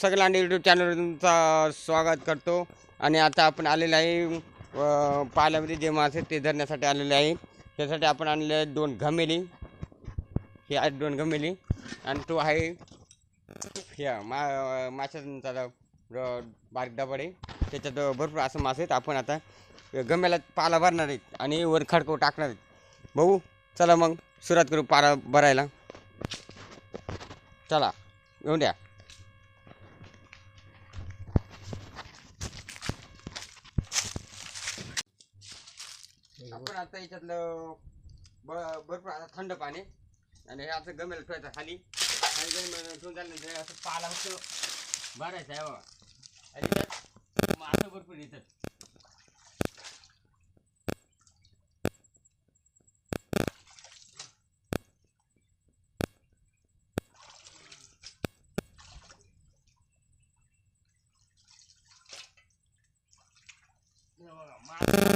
सगळ्यांना यूट्यूब चॅनलचा स्वागत करतो. आणि आता आपण आलेलो आहे पाल्यामध्ये जे मासे ते धरण्यासाठी आलेले आहे. त्यासाठी आपण आणले आहे दोन घमेली. हे आहेत दोन घमेली. आणि तो आहे ह्या मा माशांचा बारीक डबड. आहे त्याच्यात भरपूर असं मासे आहेत. आपण आता गम्याला पाला भरणार आहेत आणि वर खडकव टाकणार आहेत. भाऊ चला मग सुरुवात करू पाला भरायला. चला येऊन द्या. आपण आता याच्यातलं ब भरपूर आता थंड पाणी. आणि हे असं गमेल ठेवायचं खाली. आणि गमेल ठेवून झाल्यानंतर असं पाला फक्त भरायचं आहे बाबा आणि त्यात मासं भरपूर येतात. हे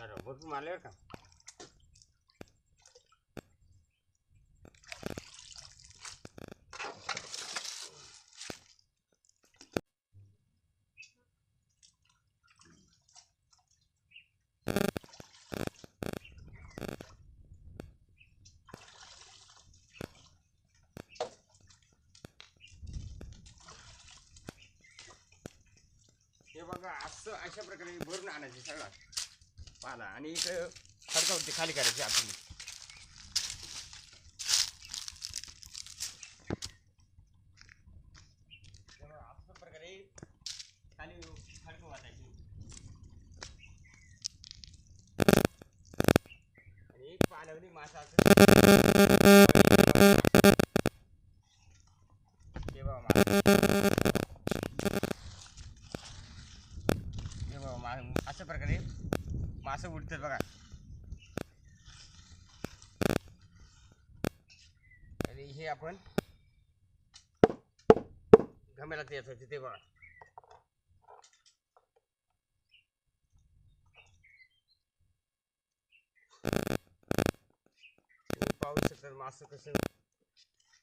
झालं भरपूर मारले बरं का? हे बघा असं अशा प्रकारे भरून आणायचे सगळं. पाला. आणि इथं खडकावरती खाली करायची आपली अशा प्रकारे खाली मासा मा- अशा प्रकारे मासे उडतात बघा. आणि हे आपण घमेला ते तिथे बघा. पाहू शकतात मासे कसे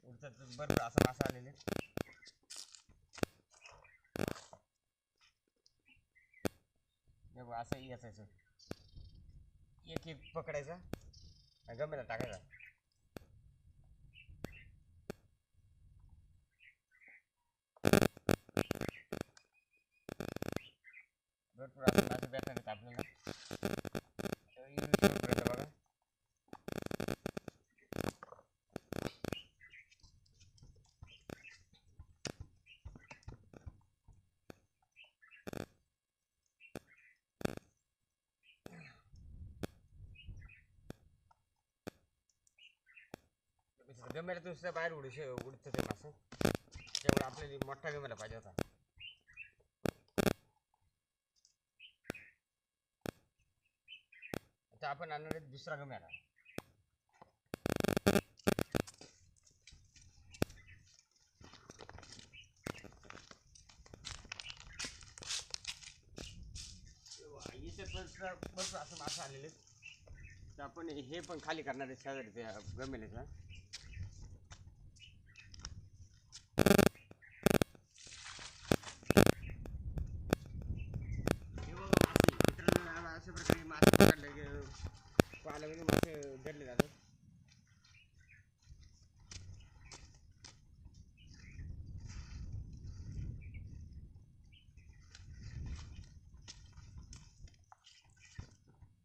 उडतात बरोबर असं मासा आलेले असं बघा असं एक एक पकडायचा. आणि गमेला टाकायचा. भरपूर असं मासे भेटणार आपल्याला तर इथून सुरू करायचं बघा गमेऱ्यातून सुद्धा बाहेर उडू शे उडतं ते मासं त्यामुळे आपल्याला मोठा गमेला पाहिजे होता आता आपण आणणार आहे दुसरा गमेरा इथे पण असं मासं आलेले तर आपण हे पण खाली करणार आहे शेजारी त्या गमेल्याचा हे बघा मासे. मित्रांनो, अशा प्रकारे मासे पकडले की पाल्यामध्ये मासे धरले जातात.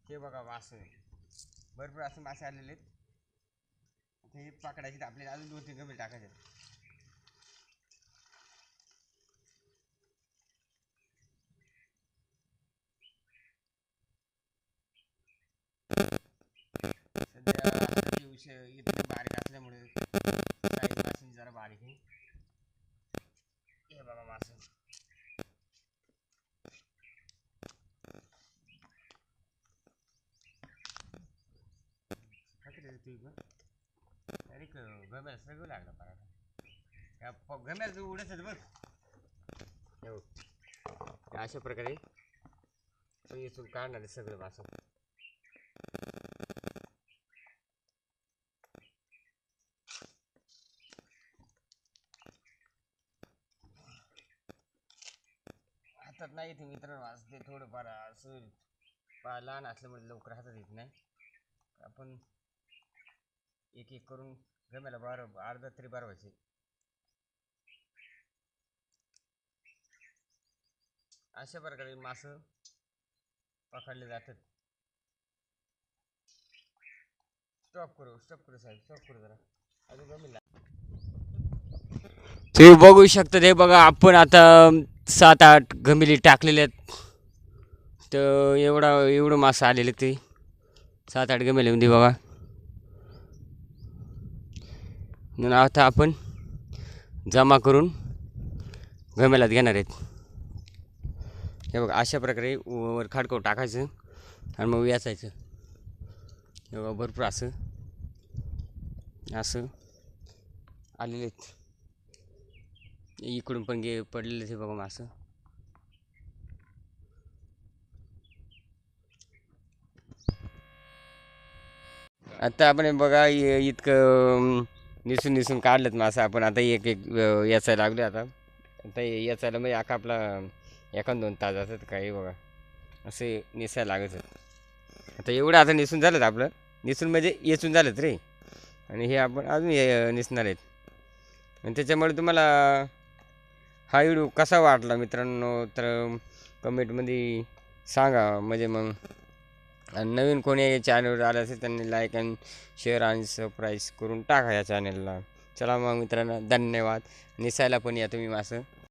हे बघा मासे. भरपूर असे मासे आलेले आहेत. ते पकडायचे आपल्याला अजून दोन तीन गंभीर टाकायचे सध्या विषय इतके बारीक असल्यामुळे साईज माशांची जरा बारीक आहे. हे बघा मासे. अरे गम्या सगळं लागलं पराठा तू उडत बघ. अशा प्रकारे. इथून काढणार सगळं मासं. हातात नाही येते मित्र आज थोडंफार असं पा लहान असल्यामुळे लवकर हातात येत नाही. आपण एक एक करून गम्याला बार अर्धा तरी बार व्हायचे. अशा प्रकारे मासं पकडले जातात. स्टॉप करू स्टॉप करू साहेब स्टॉप करू जरा. अजून गमीला तुम्ही बघू शकता ते बघा आपण आता सात आठ गमिली टाकलेल्या आहेत तर एवढा एवढं मासं आलेले ते. सात आठ गमिलीमध्ये बघा. म्हणून आता आपण जमा करून गमेलात घेणार आहेत. हे बघा अशा प्रकारे वर खाडकव टाकायचं आणि मग वेचायचं. हे बघा भरपूर असं असं आलेले आहेत. इकडून पण गे पडलेले ते बघा मासं. आता आपण बघा इ- इतकं निसून निसून काढलेत मासं आपण. आता एक एक याचा लागलो लागले आता. आता हे याचायला म्हणजे आका आपला एखाद दोन तास असतात काही बघा. असे निसायला लागत आता एवढं आता निसून झालं आपलं. निसून म्हणजे येचून झालं रे. आणि हे आपण अजून हे निसणार आहेत. आणि त्याच्यामुळे तुम्हाला हा व्हिडिओ कसा वाटला मित्रांनो? तर कमेंटमध्ये सांगा. म्हणजे मग नवीन कोणी चॅनलवर आलं असेल त्यांनी लाईक आणि शेअर आणि सबस्क्राईब करून टाका या चॅनलला चला मग मित्रांनो धन्यवाद. निसायला पण या तुम्ही मासं.